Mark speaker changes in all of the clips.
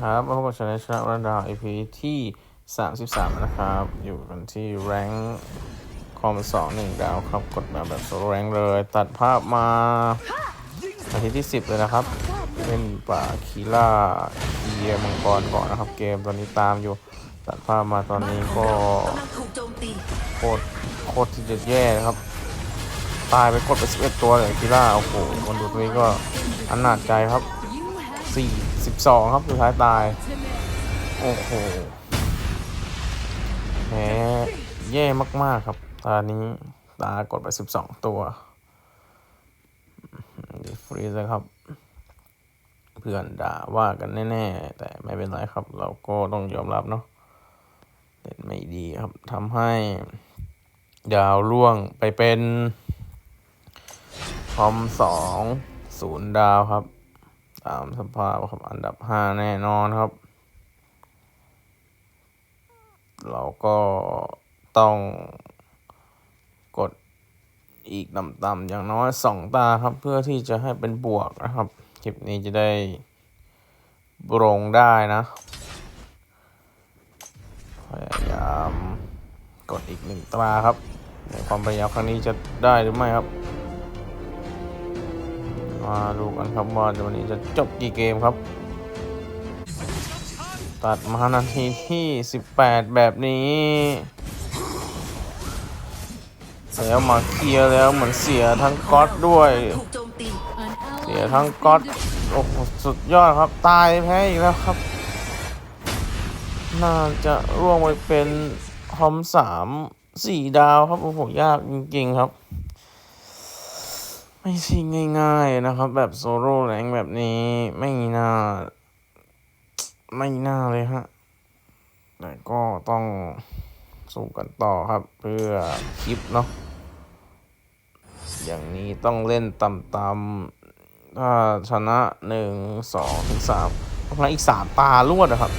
Speaker 1: ครับมาพบกับชนะชนะรันดาว EP ที่ 33 นะครับ อยู่กันที่แรงคอมสองหนึ่งดาวครับ กดมาแบบโซแรงเลย ตัดภาพมาอาทิตย์ที่ 10 เลยนะครับ เล่นป่าคีล่าเคียมังกรก่อนนะครับ เกมตอนนี้ตามอยู่ ตัดภาพมาตอนนี้ก็
Speaker 2: โค
Speaker 1: ตรโคตรที่จะแย่นะครับ ตายไปกดไป11 ตัวเลยคีล่าโอ้โหคนดูตัวนี้ก็อันหนาใจครับ 4 12ครับสุดท้ายตาย โอ้โหแพ้แย่มาก ๆ ครับตานี้ตากดไป12ตัวฟรีเลยครับ เพื่อนด่าว่ากันแน่ ๆ แต่ไม่เป็นไรครับ เราก็ต้องยอมรับเนาะเล่นไม่ดีครับทำให้ดาวล่วงไปเป็นคอมสองศูนย์ดาวครับามสภาพครับ อันดับห้าแน่นอนครับ เราก็ต้องกดอีกต่ำๆอย่างน้อยสองตาครับ เพื่อที่จะให้เป็นบวกนะครับ คลิปนี้จะได้บรงได้นะพยายามกดอีกหนึ่งตาครับในความพยายามครั้งนี้จะได้หรือไม่ครับ มาดูกันครับว่าวันนี้จะจบกี่เกมครับ ตัดมานาทีที่ 18 แบบนี้แล้วมาเคลียร์แล้วเหมือนเสียทั้งก๊อตด้วย เสียทั้งก๊อตโอ้โหสุดยอดครับ ตายแพ้อีกแล้วครับ น่าจะร่วงไปเป็นคอมสามสี่ดาวครับ โอ้โห ยากจริง ๆ ครับ ไม่ใช่ง่ายๆนะครับ แบบโซโล่แรงแบบนี้ ไม่น่า ไม่น่าเลยฮะ แต่ก็ต้องสู้กันต่อครับ เพื่อคลิปเนาะอย่างนี้ต้องเล่นต่ำๆถ้าชนะหนึ่งสองถึงสามชนะอีกสามตาลวดนะครับ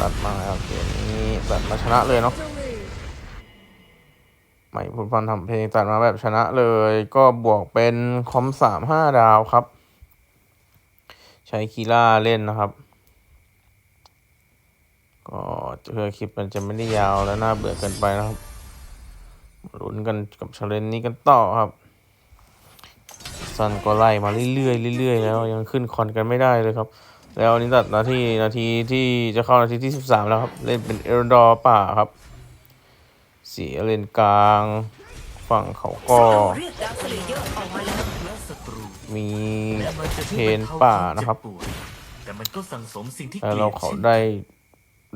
Speaker 1: ตัดมาแล้วเกมนี้ตัดมาชนะเลยเนาะ ไม่พูดพันทำเพลงตัดมาแบบชนะเลย ก็บวกเป็นคอมสามห้าดาวครับ ใช้คีล่าเล่นนะครับ ก็เพื่อคลิปมันจะไม่ได้ยาวและน่าเบื่อเกินไปนะครับลุ้นกันกับชาเลนนี้กันต่อครับซันก็ไล่มาเรื่อยๆเรื่อยๆแล้วยังขึ้นคอนกันไม่ได้เลยครับ แล้วนี้ตัดนาทีนาทีที่จะเข้านาทีที่สิบสามแล้วครับ เล่นเป็นเอลดอร์ป่าครับ เสียเลนกลาง ฝั่งเขาก็
Speaker 2: เรียกดาวเสลเยอร์ออกมาแล้ว
Speaker 3: และศัตรู
Speaker 1: มี
Speaker 3: แม้มันจะ
Speaker 1: เท
Speaker 3: ช่วย
Speaker 1: น
Speaker 3: บรรเทา
Speaker 1: ป่า
Speaker 3: ความ
Speaker 1: นะครับ
Speaker 3: เจ็บปวดแต่มันก็สั่งสมสิ่งที่เก
Speaker 1: แล้ว
Speaker 3: ลีย
Speaker 1: เรา
Speaker 3: ด
Speaker 1: เขา
Speaker 3: เช่น
Speaker 1: ได้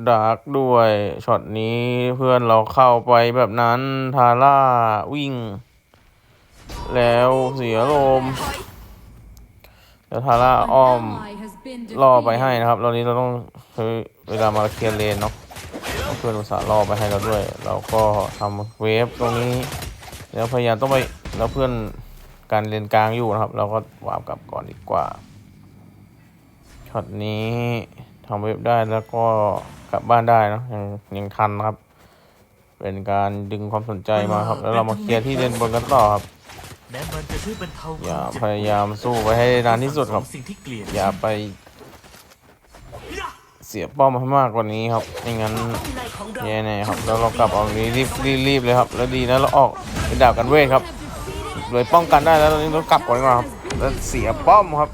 Speaker 1: ดาร์กด้วยช็อตนี้เพื่อนเราเข้าไปแบบนั้นทาร่าวิ่ง แล้วเสียลมแล้วทาร่าอ้อมล่อไปให้นะครับตอนนี้เราต้องใช้เวลามาเคลียร์เลนเนาะ เอาเพื่อนอุตส่าห์ล่อไปให้เราด้วย เราก็ทำเวฟตรงนี้ แล้วพยายามต้องไปแล้วเพื่อนการเลนกลางอยู่นะครับ เราก็วาร์ปกลับก่อนดีกว่าช็อตนี้ทำเวฟได้แล้วก็กลับบ้านได้เนอะยังยังทันนะครับ เป็นการดึงความสนใจมาครับ แล้วเรามาเคลียร์ที่เลนบนกันต่อครับ
Speaker 3: แม้มันจะช่วยบรรเทาค
Speaker 1: อย่าวา
Speaker 3: มเจ็บ
Speaker 1: พยายามสู้ไปให้นานที่สุดครับ
Speaker 3: สั่งมสิ่งที่เกลียด
Speaker 1: อย่าไป เสียป้อมให้มากกว่านี้ครับไม่งั้น
Speaker 2: ป้อมในของเรา
Speaker 1: แย่แน่ครับแล้วเรากลับออกนี้รีบรีบรีบเลยครับ แล้วดีนะเราออกเป็นดาบกันเวทครับเลยป้องกันได้แล้วตอนนี้เรากลับก่อนดีกว่าครับแล้วเสียป้อมครับ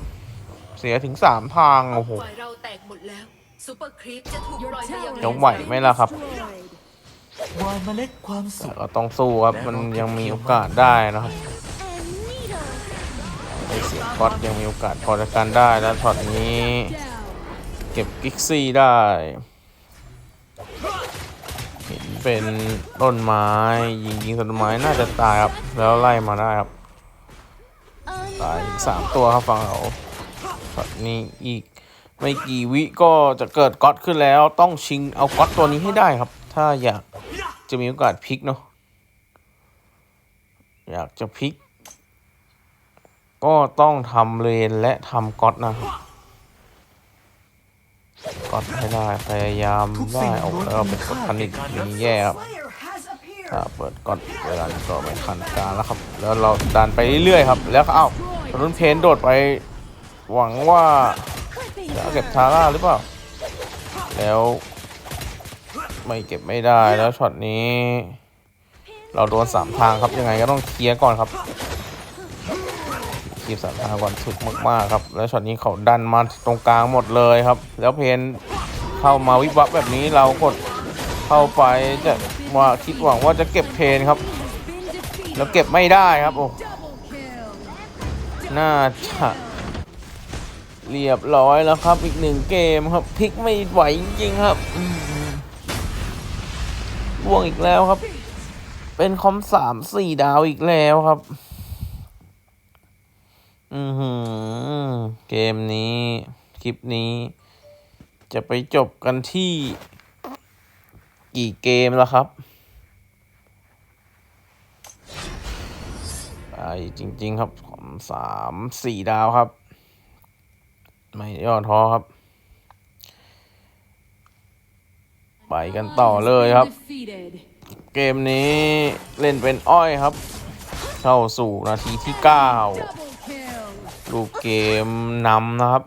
Speaker 1: เสียถึงสามทางโอ้โห
Speaker 2: ฝ่ายเราแตกหมดแล้วซูเปอร์ครีปจะถูกปล่อยมายัง
Speaker 1: จะไหวไหมล่ะครับ
Speaker 3: วายเมล็ดความสุ
Speaker 1: แต่
Speaker 3: ข
Speaker 1: ก็ต้องสู้ครับมันยังมีโอกาสได้นะครับไอเสียก๊อตยังมีโอกาสพอจะกันได้แล้วช็อตนี้ เก็บกิกซี่ได้เห็นเป็นต้นไม้ยิงยิงต้นไม้น่าจะตายครับ แล้วไล่มาได้ครับ ตายอีกสามตัวครับฝั่งเราช็อตนี้อีกไม่กี่วิก็จะเกิดก๊อตขึ้นแล้วต้องชิงเอาก๊อตตัวนี้ให้ได้ครับ ถ้าอยากจะมีโอกาสพลิกเนาะอยากจะพลิก ก็ต้องทำเลนและทำก๊อตนะครับ ก๊อตให้ได้พยายามได้ออก
Speaker 3: ล้วน
Speaker 1: แล้วเป็นก๊อต
Speaker 3: ค่า
Speaker 1: พัน
Speaker 3: แก่
Speaker 1: นิด
Speaker 3: การ
Speaker 1: อย่า
Speaker 3: รั
Speaker 1: ง
Speaker 3: ก
Speaker 1: นี้
Speaker 3: ษา
Speaker 1: แย่ครับถ้าเปิดก๊อตเวลานี้ก็ไม่ทันการแล้วครับ แล้วเราดันไปเรื่อยๆครับ แล้วเอ้ารุ่นเพนโดดไป หวังว่าจะเอาเก็บทาร่าหรือเปล่า แล้ว ไม่เก็บไม่ได้แล้วช็อตนี้ เราโดนสามทางครับยังไงก็ต้องเคลียร์ก่อนครับ คีบสามทางก่อนถึกมากๆครับ แล้วช็อตนี้เขาดันมาตรงกลางหมดเลยครับ แล้วเพนเข้ามาวิบวับแบบนี้เรากดเข้าไปจะว่าคิดหวังว่าจะเก็บเพนครับ แล้วเก็บไม่ได้ครับโอ้น่าจะเรียบร้อยแล้วครับอีกหนึ่งเกมครับพลิกไม่ไหวจริงครับล่วงอีกแล้วครับ เป็นคอมสามสี่ดาวอีกแล้วครับ อือหือ เกมนี้ คลิปนี้ จะไปจบกันที่ กี่เกมแล้วครับไปจริง ๆ ครับผมสามสี่ดาวครับ ไม่ย่อท้อครับ ไปกันต่อเลยครับ เกมนี้เล่นเป็นอ้อยครับ เข้าสู่นาทีที่9 รูปเกมนำนะครับ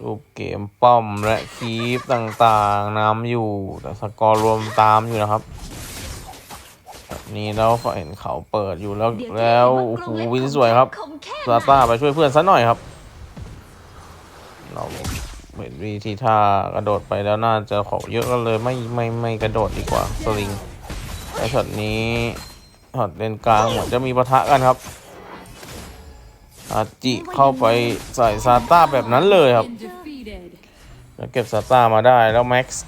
Speaker 1: รูปเกมป้อมและคีปต่างๆนำอยู่ แต่สกอร์รวมตามอยู่นะครับนี่แล้วเห็นเขาเปิดอยู่แล้วแล้วโอ้โหวินสวยครับซาต้าไปช่วยเพื่อนซะหน่อยครับ เราเห็นวิธีท่ากระโดดไปแล้วน่าจะของเยอะก็เลยไม่ไม่ไม่กระโดดดีกว่าสลิงแต่ช็อตนี้ช็อตเลนกลางเหมือนจะมีปะทะกันครับ อาจิเข้าไปใส่ซาต้าแบบนั้นเลยครับ แล้วเก็บซาต้ามาได้แล้วแม็กซ์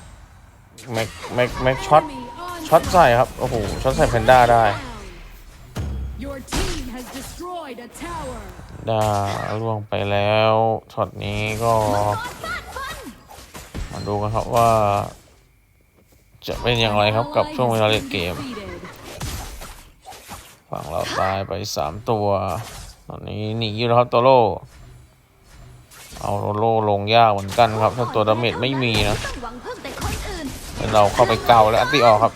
Speaker 1: แม็กแม็กแม็กช็อตช็อตใส่ครับ โอ้โหช็อตใส่แพนด้าได้ด้าล่วงไปแล้วช็อตนี้ก็ มาดูกันครับว่า จะเป็นอย่างไรครับกับช่วงเวลาเล่นเกม ฝั่งเราตายไปสามตัว อนนี้หนีอยู่แล้วครับตัวโลเอาโลลงยากเหมือนกันครับ ถ้าตัวดาเมจไม่มีนะ
Speaker 4: หวังพึ่งแต่คนอื่น
Speaker 1: แล้วเราเข้าไปเกาแล้วอัติออกครับ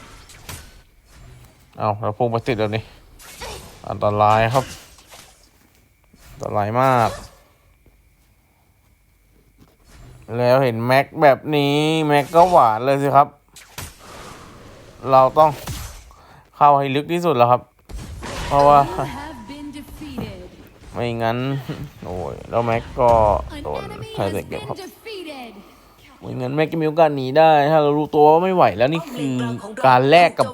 Speaker 1: เอาเราพุ่งไปติดแบบนี้ อันตรายครับ อันตรายมาก แล้วเห็นแม็กแบบนี้แม็กก็หวานเลยสิครับ เราต้องเข้าให้ลึกที่สุดแล้วครับ เพราะว่า ไม่งั้น โอ้ยแล้วแม็กก็โดน
Speaker 5: enemy
Speaker 1: ไทย
Speaker 5: has
Speaker 1: เตะเก็บครับไม่งั้นแม็กจะมีโอกาสหนีได้ ถ้าเรารู้ตัวว่าไม่ไหวแล้วนี่คือการแลกกับ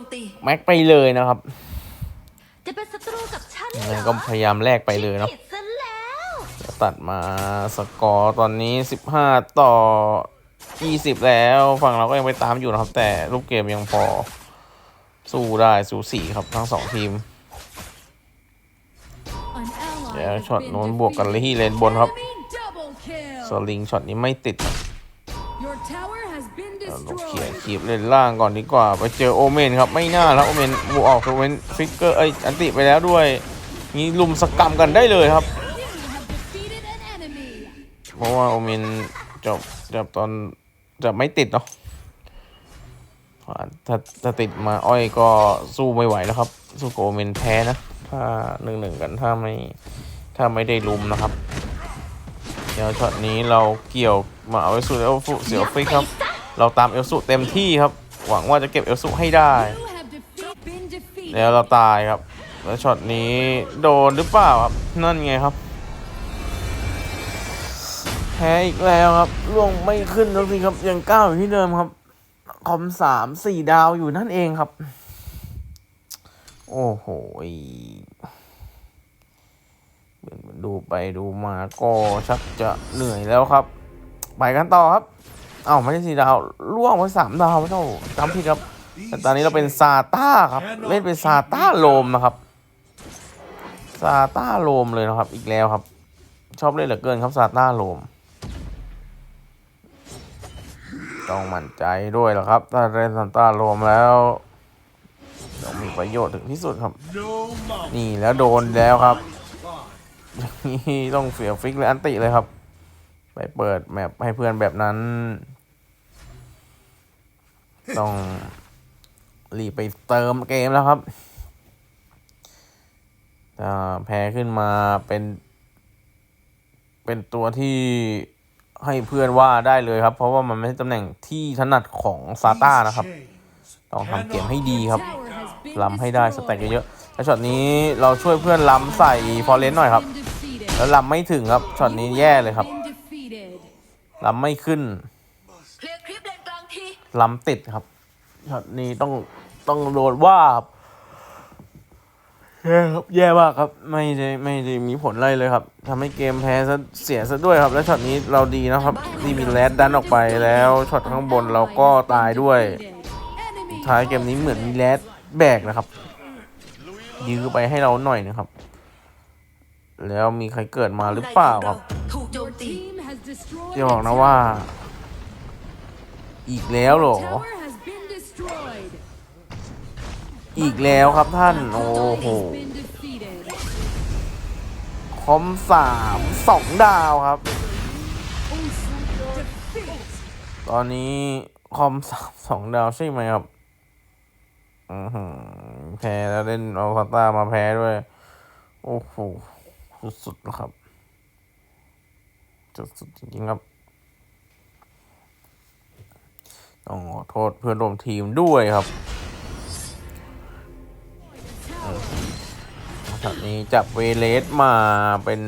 Speaker 1: แม็กไปเลยนะครับ
Speaker 4: จะเป็นศัตรูกับฉัน
Speaker 1: ก็พยายามแลกไปเลยเนาะ
Speaker 4: ผิดซะ
Speaker 1: ตัดมาสกอร์ตอนนี้ 15 ต่อ 20 แล้วฝั่งเราก็ยังไปตามอยู่นะครับ แต่รูปเกมยังพอสู้ได้สูสีครับทั้งสองทีม
Speaker 5: ally
Speaker 1: เดี๋ยวช็อต
Speaker 5: been
Speaker 1: โน้นบวกกันเลยที่เลนบนครับสลิงช็อตนี้ไม่ติดครับเราเขียคีบเล่นล่างก่อนดีกว่า ไปเจอโอเมนครับไม่น่าแล้วโอเมนบวกออกโอเมนฟิกเกอร์เอ้อันติไปแล้วด้วยนี่ลุมสกรรมกันได้เลยครับ เพราะว่าโอเมนจบจบตอนจะไม่ติดเนาะถ้าถ้าติดมาอ้อยก็สู้ไม่ไหวแล้วครับ สู้โอเมนแพ้นะ ถ้าหนึ่งหนึ่งกันถ้าไม่ ถ้าไม่ได้ลุมนะครับ เดี๋ยวช็อตนี้เราเกี่ยวมาเอาเอลสุเอลฟุเสียวฟิกครับ เราตามเอลสุเต็มที่ครับ หวังว่าจะเก็บเอลสุให้ได้ แล้วเราตายครับ แล้วช็อตนี้โดนหรือเปล่าครับนั่นไงครับแพ้อีกแล้วครับล่วงไม่ขึ้นแล้วสิครับยังก้าวอยู่ที่เดิมครับคอมสามสี่ดาวอยู่นั่นเองครับ โอ้โห ดูไปดูมาก็ชักจะเหนื่อยแล้วครับ ไปกันต่อครับ เอ้าไม่ใช่สี่ดาวล่วงไปสามดาวไม่เท่าจำผิดครับแต่ตอนนี้เราเป็นซาต้าครับเล่นเป็นซาต้าโลมนะครับซาต้าโลมเลยนะครับ อีกแล้วครับ ชอบเล่นเหลือเกินครับซาต้าโลมต้องมั่นใจด้วยแหละครับ ถ้าเล่นซาต้าโลมแล้วต้องมีประโยชน์ถึงที่สุดครับ นี่แล้วโดนแล้วครับ ต้องเสียฟิกเลยอันติเลยครับ ไปเปิดแมปให้เพื่อนแบบนั้น ต้องรีบไปเติมเกมแล้วครับแพ้ขึ้นมาเป็น เป็นตัวที่ให้เพื่อนว่าได้เลยครับ เพราะว่ามันไม่ใช่ตำแหน่งที่ถนัดของซาต้านะครับ ต้องทำเกมให้ดีครับล้ำให้ได้สแต็กเยอะๆ ช็อตนี้เราช่วยเพื่อนล้ำใส่ฟอร์เรนหน่อยครับ แล้วล้ำไม่ถึงครับช็อตนี้แย่เลยครับล้ำไม่ขึ้น
Speaker 2: ล้ำ
Speaker 1: ติดครับช็อตนี้ต้องต้องโดนว่าครับแย่ครับแย่มากครับไม่ได้ไม่ได้มีผลอะไรเลยครับทำให้เกมแพ้ซะเสียซะด้วยครับ แล้วช็อตนี้เราดีนะครับที่มีแรดดันออกไปแล้วช็อตข้างบนเราก็ตายด้วยท้ายเกมนี้เหมือนมีแรดแบกนะครับ ยื้อไปให้เราหน่อยนะครับ แล้วมีใครเกิดมาหรือเปล่าครับ
Speaker 2: ถูกโจม
Speaker 5: Your
Speaker 2: ตี
Speaker 5: team has destroyed
Speaker 1: จะบอก
Speaker 5: a
Speaker 1: นะว่า
Speaker 5: tower.
Speaker 1: อีกแล้วเหรอ
Speaker 5: Tower has been destroyed.
Speaker 1: อีกแล้วครับท่าน โอ้โห
Speaker 5: Has been defeated.
Speaker 1: คอมสามสองดาวครับ
Speaker 5: Defeat.
Speaker 1: ตอนนี้คอมสามสองดาวใช่ไหมครับอือหือ แพ้แล้วเล่นเอาคาต้ามาแพ้ด้วย โอ้โห สุดๆนะครับ สุดๆจริงๆครับ ต้องขอโทษเพื่อนร่วมทีมด้วยครับช็อตนี้จับเวเลสมาเป็น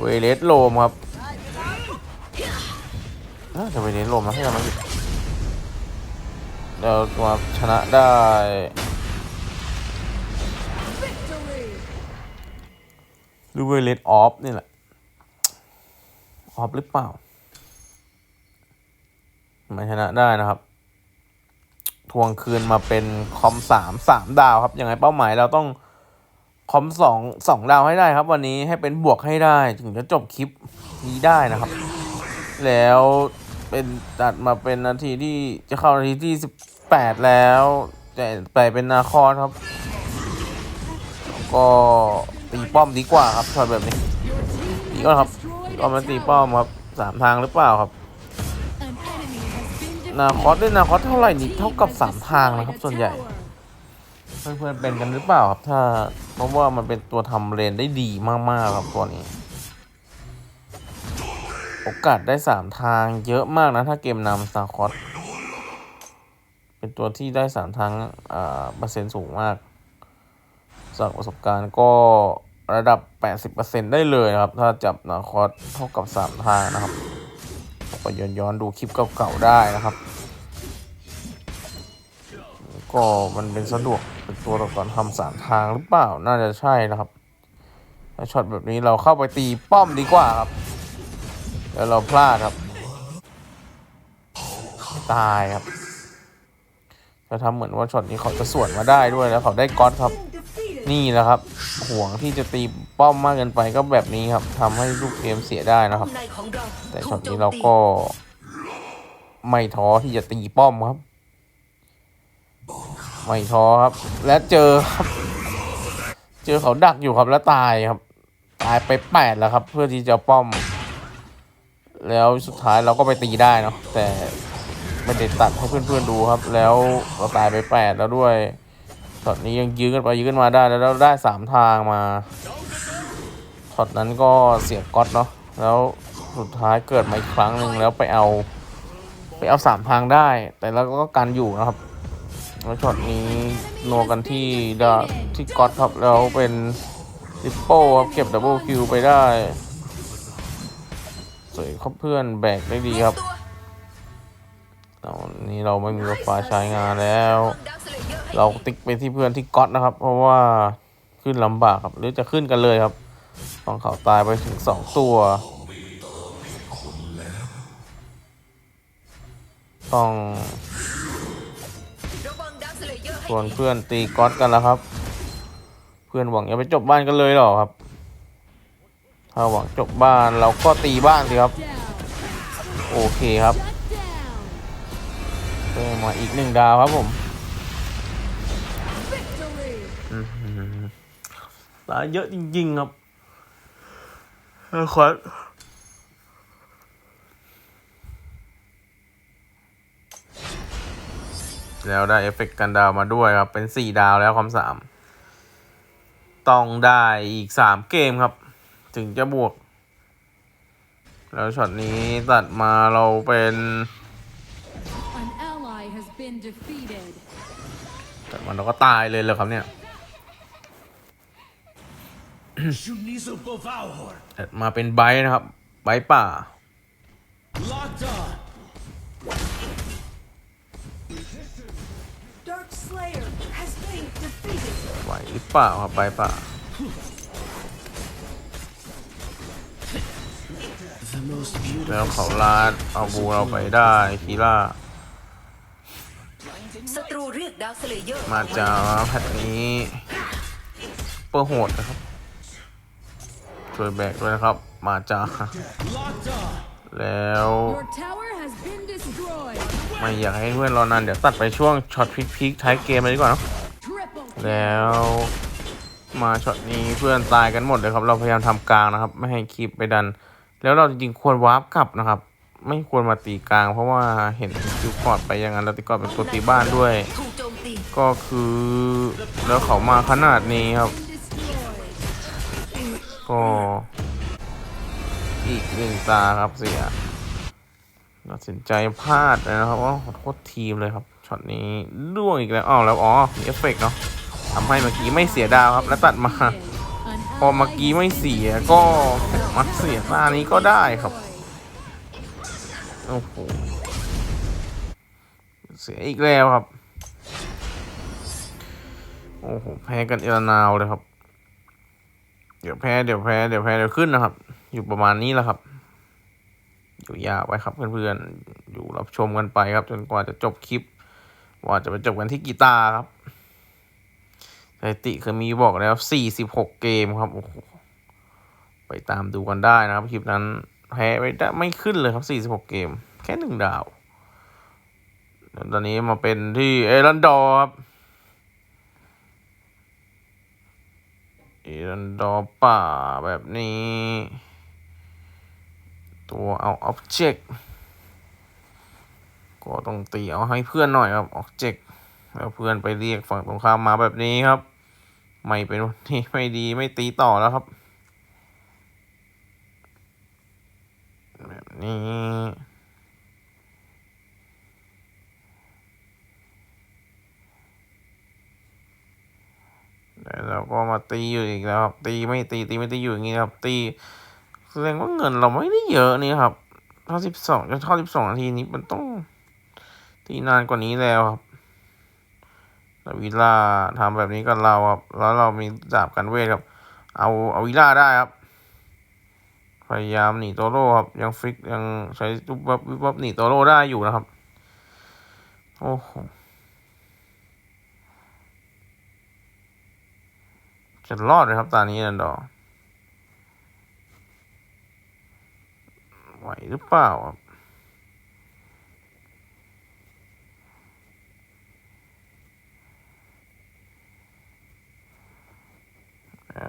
Speaker 1: เวเลสโลมครับน่าจะเวเลสโลมนะให้เรามาผิด เรามาชนะได้
Speaker 5: Victory.
Speaker 1: หรือเวเลสออฟนี่แหละ ออฟหรือเปล่า มาชนะได้นะครับ ทวงคืนมาเป็นคอมสามสามดาวครับ ยังไงเป้าหมายเราต้องคอมสองสองดาวให้ได้ครับ วันนี้ให้เป็นบวกให้ได้ ถึงจะจบคลิปนี้ได้นะครับ แล้ว เป็นตัดมาเป็นนาทีที่จะเข้านาทีที่สิบแปดแล้วแต่ไปเป็นนาคอครับ ก็ตีป้อมดีกว่าครับช็อตแบบนี้ตีก่อนครับก็มาตีป้อมครับสามทางหรือเปล่าครับ นาคอสด้วยนาคอสเท่าไหร่นี่เท่ากับสามทางนะครับส่วนใหญ่ เพื่อนๆเป็นกันหรือเปล่าครับ ถ้าเพราะว่ามันเป็นตัวทำเลนได้ดีมากๆครับตัวนี้ โอกาสได้สามทางเยอะมากนะ ถ้าเกมนำนาคอสเป็นตัวที่ได้สามทางอ่าเปอร์เซ็นต์สูงมากจากประสบการณ์ก็ระดับ 80%ได้เลยนะครับ ถ้าจับนาคอสเท่ากับสามทางนะครับก็ย้อนย้อนดูคลิปเก่าๆได้นะครับ ก็มันเป็นสะดวกเป็นตัวต่อการทำสามทางหรือเปล่า น่าจะใช่นะครับ ถ้าช็อตแบบนี้เราเข้าไปตีป้อมดีกว่าครับ แล้วเราพลาดครับ ตายครับจะทำเหมือนว่าช็อตนี้เขาจะสวนมาได้ด้วยแล้วเขาได้ก๊อตครับ นี่แหละครับ ห่วงที่จะตีป้อมมากเกินไปก็แบบนี้ครับทำให้ลูกเกมเสียได้นะครับ แต่ช็อตนี้เราก็ ไม่ท้อที่จะตีป้อมครับ ไม่ท้อครับ และเจอครับ เจอเขาดักอยู่ครับแล้วตายครับ ตายไปแปดแล้วครับ เพื่อที่จะป้อม แล้วสุดท้ายเราก็ไปตีได้เนาะแต่ไม่ได้ตัดให้เพื่อนๆดูครับ แล้วเราตายไปแปดแล้วด้วยช็อตนี้ยังยื้อกันไปยื้อกันมาได้แล้วเราได้สามทางมาช็อตนั้นก็เสียก๊อตเนาะแล้วสุดท้ายเกิดมาอีกครั้งหนึ่งแล้วไปเอา ไปเอาสามทางได้ แต่เราก็กันอยู่นะครับแล้วช็อตนี้โนกันที่ดาที่ก๊อตครับแล้วเป็นลิปโป้ครับเก็บดับเบิลคิวไปได้ สวยครับเพื่อนแบกได้ดีครับ
Speaker 2: ต
Speaker 1: อนนี้เราไม่มีรถไฟใช้งานแล้ว
Speaker 2: เรา
Speaker 1: ติ๊กไปที่เพื่อนที่ก๊อตนะครับ เพราะว่าขึ้นลำบากครับ หรือจะขึ้นกันเลยครับต้องเขาตายไปถึงสองตัวต้อง
Speaker 2: สเลเยอร์ให้
Speaker 1: ชวนเพื่อนตีก๊อตกันแล้วครับ เพื่อนหวังจะไปจบบ้านกันเลยหรอครับ ถ้าหวังจบบ้านเราก็ตีบ้านสิครับ
Speaker 5: Down.
Speaker 1: โอเคครับ
Speaker 5: Shut down.
Speaker 1: เพิ่มมาอีกหนึ่งดาวครับผม
Speaker 5: Victory.
Speaker 1: ตายเยอะจริงๆครับขอแล้วได้เอฟเฟกต์กันดาวมาด้วยครับ เป็นสี่ดาวแล้วคำสาม ต้องได้อีกสามเกมครับ ถึงจะบวก แล้วช็อตนี้ตัดมาเราเป็น
Speaker 5: An ally has been defeated.
Speaker 1: ตัดมาเราก็ตายเลยเลยครับเนี่ย
Speaker 6: Shunizu Bovalhor.
Speaker 1: ตัดมาเป็นไบร์ทนะครับ ไบร์ทป่า
Speaker 6: Locked on.
Speaker 2: Dark Slayer has been defeated
Speaker 1: ไหวหรือเปล่าครับไบร์ทป่า แล้วเขาลาดเอาบูเราไปได้คีล่า
Speaker 2: ศัตรูเรียกดาร์คสเลเยอร์
Speaker 1: มาจากแพทนี้เปอร์โหดนะครับ ช่วยแบกด้วยนะครับ มาจาก
Speaker 6: Locked on.
Speaker 1: แล้ว
Speaker 5: Your tower has been destroyed.
Speaker 1: ไม่อยากให้เพื่อนรอนานเดี๋ยวตัดไปช่วงช็อตพีคๆท้ายเกมเลยดีกว่าเนอะ
Speaker 5: Triple
Speaker 1: แล้วมาช็อตนี้เพื่อนตายกันหมดเลยครับ เราพยายามทำกลางนะครับ ไม่ให้คลิปไปดัน แล้วเราจริงๆควรวาร์ปกลับนะครับ ไม่ควรมาตีกลาง เพราะว่าเห็นคิวกอดไปอย่างนั้นแล้วตีกอดเป็นตัวตีบ้านด้วย
Speaker 2: ก็
Speaker 1: คือแล้วเขามาขนาดนี้ครับ ก็อีกหนึ่งตาครับเสียตัดสินใจพลาดเลยนะครับว่าขอโทษทีมเลยครับช็อตนี้ล่วงอีกแล้วอ้าวแล้วอ๋อมีเอฟเฟกต์เนาะทำให้เมื่อกี้ไม่เสียดาวครับ แล้วตัดมา อเมื่อกี้ไม่เสียก็มาเสียตานี้ก็ได้ครับ โอ้โห เสียอีกแล้วครับ โอ้โห แพ้กันเอลนาวเลยครับ เดี๋ยวแพ้ เดี๋ยวแพ้ เดี๋ยวแพ้ เดี๋ยวขึ้นนะครับ อยู่ประมาณนี้แหละครับ อยู่ยาวไปครับเพื่อนๆ อยู่รับชมกันไปครับ จนกว่าจะจบคลิป ว่าจะไปจบกันที่กีตาร์ครับ สถิติเคยมีบอกแล้ว46เกมครับโอ้โหไปตามดูกันได้นะครับคลิปนั้นแพ้ไปได้ไม่ขึ้นเลยครับ46เกม แค่หนึ่งดาว ตอนนี้มาเป็นที่เอรันดอร์ครับเอรันดอร์ป่าแบบนี้ ตัวเอา object ก็ต้องตีเอาให้เพื่อนหน่อยครับ object แล้วเพื่อนไปเรียกฝั่งตรงข้ามมาแบบนี้ครับ ไม่เป็นวันที่ไม่ดีไม่ตีต่อแล้วครับ แบบนี้ แล้วเราก็มาตีอยู่อีกแล้วครับตีไม่ตีตีไม่ตีอยู่อย่างนี้ครับตีแสดงว่าเงินเราไม่ได้เยอะนี่ครับเท่าสิบสองจะเท่าสิบสองนาทีนี้มันต้องตีนานกว่านี้แล้วครับ แล้ววิลล่าทำแบบนี้กับเราครับ แล้วเรามีดาบกันเวทครับ เอาเอาวิล่าได้ครับ พยายามหนีโตโร่ครับ ยังฟิกยังใช้วิบวับวิบวับหนีโตโร่ได้อยู่นะครับ โอ้โหจะรอดเลยครับตอนนี้นันดอไหวหรือเปล่าครับ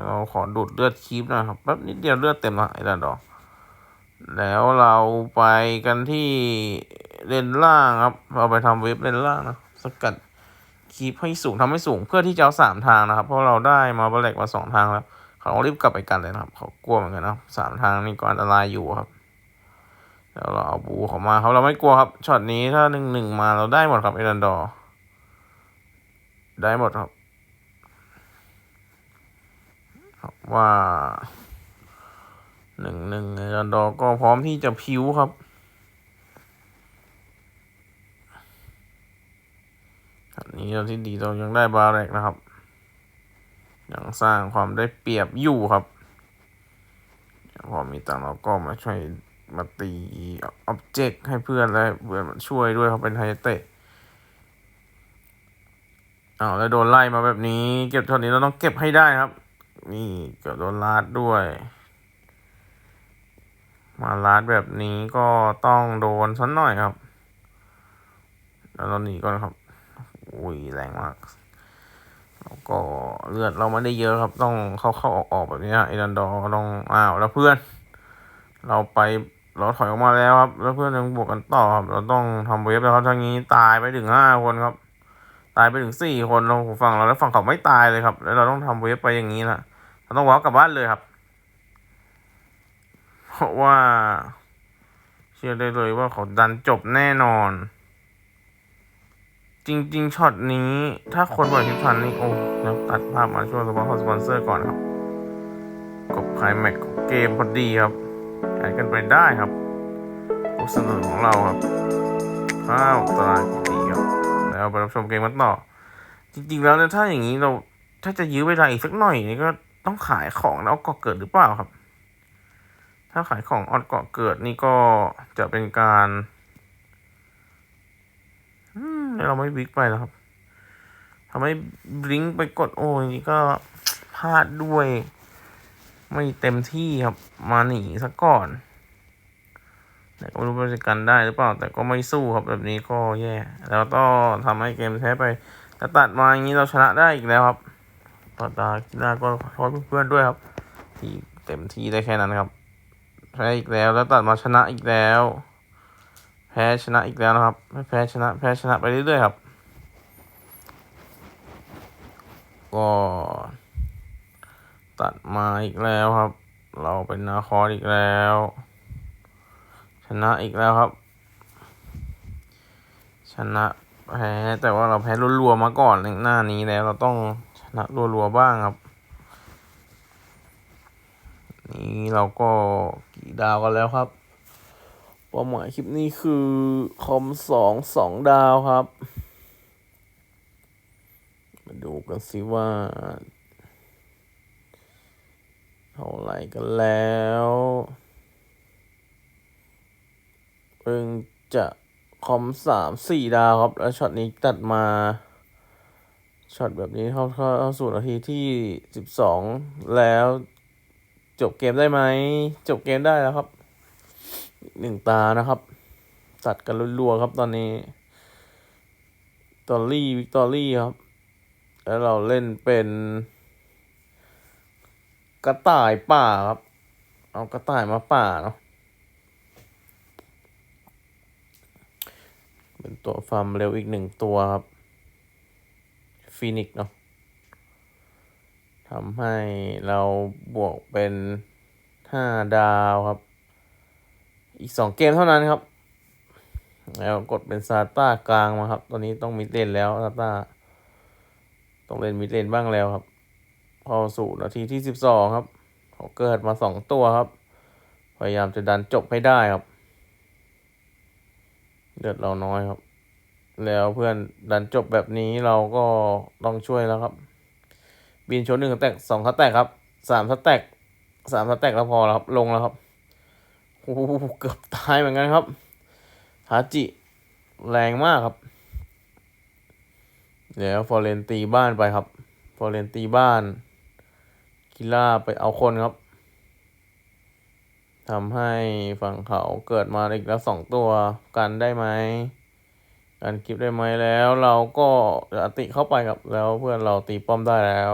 Speaker 1: เราขอดูดเลือดคีบหนะครับแป๊บนิดเดียวเลือดเต็มและไอ้นันดอร์แล้วเราไปกันที่เลนล่างครับ เราไปทำเว็บเลนล่างนะสกัดคีบให้สูงทำให้สูงเพื่อที่จะเอาสามทางนะครับ เพราะเราได้มาบลเล็กมาสองทางแล้ว เขารีบกลับไปกันเลยนะครับ เขากลัวเหมือนกันนะสามทางนี่ก็อันตรายอยู่ครับแล้วเราเอาบูเขามาครับเราไม่กลัวครับช็อตนี้ถ้าหนึ่งหนึ่งมาเราได้หมดครับเอรันดอได้หมดครับครับ ว่าหนึ่งหนึ่งเอรันดอก็พร้อมที่จะพิ้วครับอันนี้เราที่ดีเรายังได้บาแรกนะครับ ยังสร้างความได้เปรียบอยู่ครับพอมีตังเราก็มาช่วยมาตีอ็อบเจกต์ให้เพื่อนและเพื่อนมันช่วยด้วยเขาเป็นไฮเตะอ้าวแล้วโดนไล่มาแบบนี้ เก็บช็อตนี้เราต้องเก็บให้ได้ครับ นี่เกือบโดนลาดด้วย มาลาดแบบนี้ก็ต้องโดนสักหน่อยครับแล้วเราหนีก่อนครับอุ้ยแรงมากแล้วก็เลือดเราไม่ได้เยอะครับ ต้องเข้าเข้าออกออกแบบนี้นะไอรันดอร์ต้องอ้าวแล้วเพื่อน เราไปเราถอยออกมาแล้วครับ แล้วเพื่อนยังบวกกันต่อครับ เราต้องทำเวฟแล้วครับทางนี้ตายไปถึงห้าคนครับ ตายไปถึงสี่คนเราฝั่งเราแล้วฝั่งเขาไม่ตายเลยครับ แล้วเราต้องทำเวฟไปอย่างนี้นะ เราต้องวอล์กกลับบ้านเลยครับ เพราะว่า เชื่อได้เลยว่าเขาดันจบแน่นอน จริง ๆช็อตนี้ ถ้าคนไหวพริบทันนี่โอ้แล้วตัดภาพมาช่วงสปอนเซอร์สปอนเซอร์ก่อนครับ กบไคลแม็กเกมพอดีครับแข่กันไปได้ครับผู้สนับสนุนของเราครับข้าวตารางดีครับแล้วไปรับชมเกมกันต่อ จริง ๆ แล้วเนี่ยถ้าอย่างนี้เราถ้าจะยื้อเวลาอีกสักหน่อยนี่ก็ ต้องขายของแล้วกาะเกิดหรือเปล่าครับ ถ้าขายของออดเกาะเกิดนี่ก็จะเป็นการเราไม่บิ๊กไปแล้วครับทำให้บลิงก์ไปกดโอ้ยนี้ก็พลาดด้วย ไม่เต็มที่ครับ มาหนีซะก่อน แต่ก็ไม่รู้ว่าจะกันได้หรือเปล่า แต่ก็ไม่สู้ครับแบบนี้ก็แย่ แล้วก็ทำให้เกมแพ้ไปแต่ตัดมาอย่างนี้เราชนะได้อีกแล้วครับ ต่อตากีฬาก็ขอโทษเพื่อนๆด้วยครับ ที่เต็มที่ได้แค่นั้นครับแพ้อีกแล้วแล้วตัดมาชนะอีกแล้ว แพ้ชนะอีกแล้วนะครับแพ้ชนะ แพ้ชนะไปเรื่อยๆครับก็ตัดมาอีกแล้วครับ เราเป็นนาคอสอีกแล้ว ชนะอีกแล้วครับ ชนะแพ้แต่ว่าเราแพ้รัวๆมาก่อนหน้านี้แล้วเราต้อง ชนะรัวๆบ้างครับ นี่เราก็กี่ดาวกันแล้วครับเป้าหมายคลิปนี้คือคอมสองสองดาวครับ มาดูกันสิว่า เท่าไหร่กันแล้วเพิ่งจะคอมสามสี่ดาวครับ แล้วช็อตนี้ตัดมา ช็อตแบบนี้เข้าเข้าเข้าสู่นาทีที่สิบสองแล้วจบเกมได้ไหม จบเกมได้แล้วครับหนึ่งตานะครับ ตัดกันรัวๆครับตอนนี้ตอรี่วิกตอรี่ครับ แล้วเราเล่นเป็นกระต่ายป่าครับ เอากระต่ายมาป่าเนาะเป็นตัวฟาร์มเร็วอีกหนึ่งตัวครับ ฟีนิกเนาะทำให้เราบวกเป็นห้าดาวครับ อีกสองเกมเท่านั้นครับ แล้วกดเป็นซาต้ากลางมาครับ ตอนนี้ต้องมิดเลนแล้วซาต้าต้องเล่นมิดเลนบ้างแล้วครับเข้าสู่นาทีที่สิบสองครับเขาเกิดมาสองตัวครับ พยายามจะดันจบให้ได้ครับเลือดเราน้อยครับ แล้วเพื่อนดันจบแบบนี้เราก็ต้องช่วยแล้วครับ บินชนหนึ่งสแตกสองสแต็กครับสามสแต็กสามสแต็กแล้วพอแล้วครับ ลงแล้วครับโอ้โหเกือบตายเหมือนกันครับฮาจิ แรงมากครับเดี๋ยวฟอร์เรนตีบ้านไปครับ ฟอร์เรนตีบ้าน คิล่าไปเอาคนครับทำให้ฝั่งเขาเกิดมาอีกแล้วสองตัวกันได้ไหม กันคลิปได้ไหมแล้ว เราก็จะติเข้าไปครับแล้วเพื่อนเราตีป้อมได้แล้ว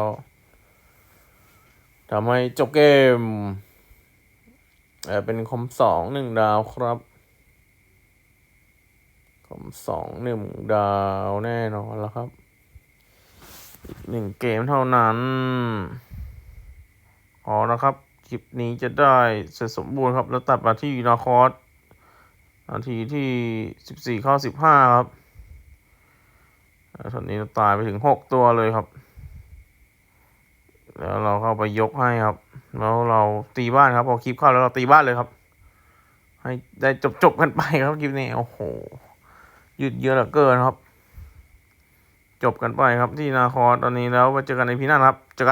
Speaker 1: ทำให้จบเกมเออเป็นคอมสองหนึ่งดาวครับคอมสองหนึ่งดาวแน่นอนแล้วครับอีกหนึ่งเกมเท่านั้นอ๋อนะครับ คลิปนี้จะได้เสร็จสมบูรณ์ครับ แล้วตัดมาที่นาคอสนาทีที่สิบสี่เข้าสิบห้าครับ แล้วตอนนี้ตายไปถึงหกตัวเลยครับ แล้วเราเข้าไปยกให้ครับ แล้วเราตีบ้านครับ พอคลิปเข้าแล้วเราตีบ้านเลยครับ ให้ได้จบจบกันไปครับคลิปนี้โอ้โหยืดเยอะเหลือเกินครับ จบกันไปครับที่นาคอตอนนี้แล้วไปเจอกันในพีหน้าครับเจอกัน